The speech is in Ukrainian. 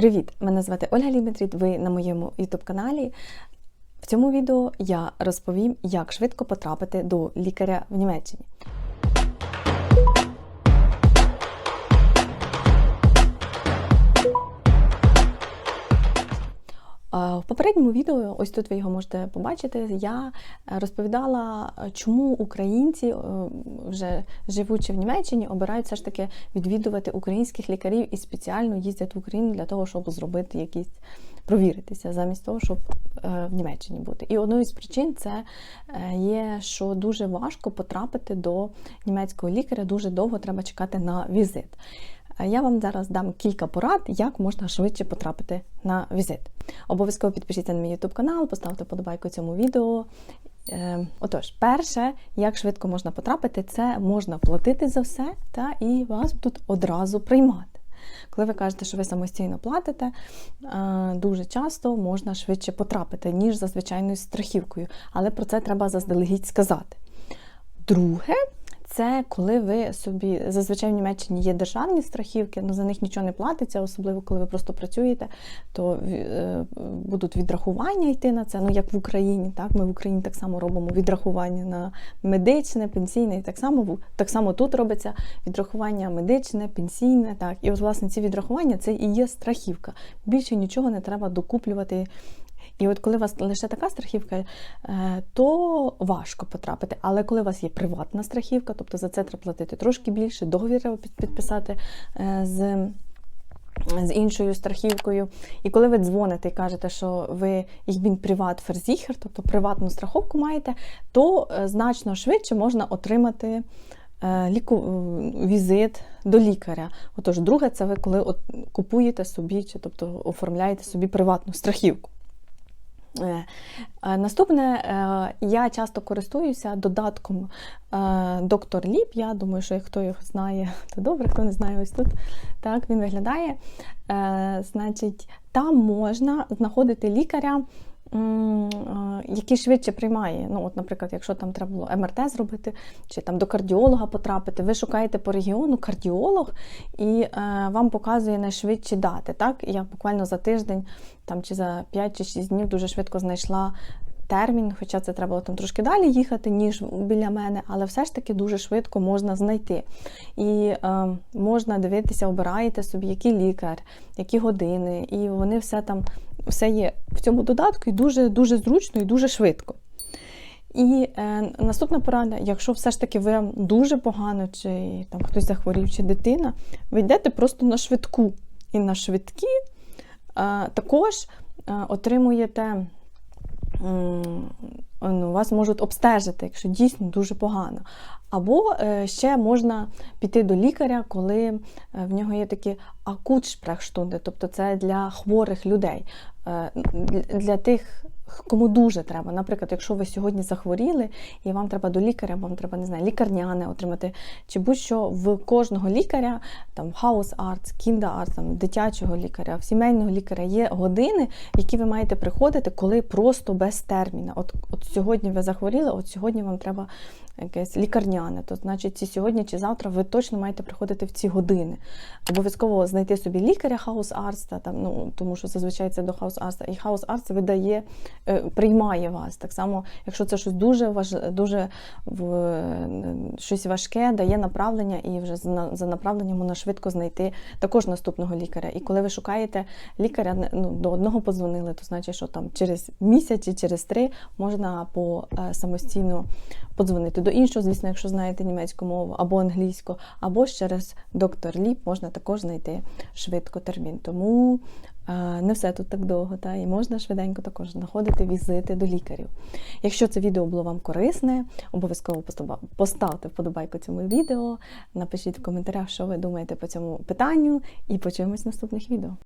Привіт! Мене звати Ольга Лібетрід, ви на моєму YouTube каналі. В цьому відео я розповім, як швидко потрапити до лікаря в Німеччині. В попередньому відео, ось тут ви його можете побачити, я е, розповідала, е, чому українці, е, вже живучи в Німеччині, обирають все ж таки відвідувати українських лікарів і спеціально їздять в Україну для того, щоб зробити якісь провіритися, замість того, щоб в Німеччині бути. І одною з причин це є, що дуже важко потрапити до німецького лікаря, дуже довго треба чекати на візит. Я вам зараз дам кілька порад, як можна швидше потрапити на візит. Обов'язково підпишіться на мій YouTube канал, поставте подобайку цьому відео. Отож, перше, як швидко можна потрапити, це можна платити за все, та і вас будуть одразу приймати. Коли ви кажете, що ви самостійно платите, дуже часто можна швидше потрапити, ніж за звичайною страхівкою. Але про це треба заздалегідь сказати. Друге, це коли ви собі зазвичай в Німеччині є державні страхівки, але за них нічого не платиться, особливо коли ви просто працюєте, то е, будуть відрахування йти на це. Ну як в Україні, так ми в Україні так само робимо відрахування на медичне, пенсійне, і так само так само тут робиться відрахування медичне, пенсійне. Так, і от власне ці відрахування це і є страхівка. Більше нічого не треба докуплювати і от коли у вас лише така страхівка, е, то важко потрапити. Але коли у вас є приватна страхівка, тобто за це треба платити трошки більше, договір підписати е, з. З іншою страхівкою. І коли ви дзвоните і кажете, що ви їх приват ферзіхер, тобто приватну страховку маєте, то е, значно швидше можна отримати ліку... візит до лікаря. Отож, друге, це ви коли от купуєте собі, чи тобто оформляєте собі приватну страхівку. Е, е, наступне, е, я часто користуюся додатком Доктор Ліп. Я думаю, що хто його знає, то добре, хто не знає, ось тут так він виглядає. Значить, там можна знаходити лікаря який швидше приймає. Ну, от, Наприклад, якщо там треба було МРТ зробити, чи там до кардіолога потрапити, ви шукаєте по регіону кардіолог і е, вам показує найшвидші дати. Так? Я буквально за тиждень там, чи за 5 чи 6 днів дуже швидко знайшла термін, хоча це треба було там трошки далі їхати, ніж біля мене, але все ж таки дуже швидко можна знайти. І е, можна дивитися, обираєте собі, який лікар, які години, і вони все там все є в цьому додатку і дуже дуже зручно і дуже швидко. І е, наступна порада, якщо все ж таки ви дуже погано, чи там хтось захворів, чи дитина, ви йдете просто на швидку. І на швидкі е, також е, отримуєте ну, вас можуть обстежити, якщо дійсно дуже погано. Або е, ще можна піти до лікаря, коли е, в нього є такі акутшпрехштунди, тобто це для хворих людей, е, для тих кому дуже треба. Наприклад, якщо ви сьогодні захворіли і вам треба до лікаря, вам треба не знаю, лікарняне отримати, чи будь-що в кожного лікаря, там хаус арц, кінда арц, там дитячого лікаря, сімейного лікаря є години, які ви маєте приходити, коли просто без терміна. От, от сьогодні ви захворіли, от сьогодні вам треба якесь лікарняне, то значить ці сьогодні чи завтра ви точно маєте приходити в ці години. Обов'язково знайти собі лікаря хаус арста, там, ну, тому що зазвичай це до хаус арста, і хаус арст видає, приймає вас. Так само, якщо це щось дуже важ, дуже в, щось важке, дає направлення, і вже за направленням можна швидко знайти також наступного лікаря. І коли ви шукаєте лікаря, ну, до одного подзвонили, то значить, що там через місяць чи через три можна по е, самостійно подзвонити до іншого, звісно, якщо знаєте німецьку мову або англійську, або через доктор Ліп можна також знайти швидко термін. Тому е, не все тут так довго, та, і можна швиденько також знаходити візити до лікарів. Якщо це відео було вам корисне, обов'язково поставте вподобайку цьому відео, напишіть в коментарях, що ви думаєте по цьому питанню, і почуємось в наступних відео.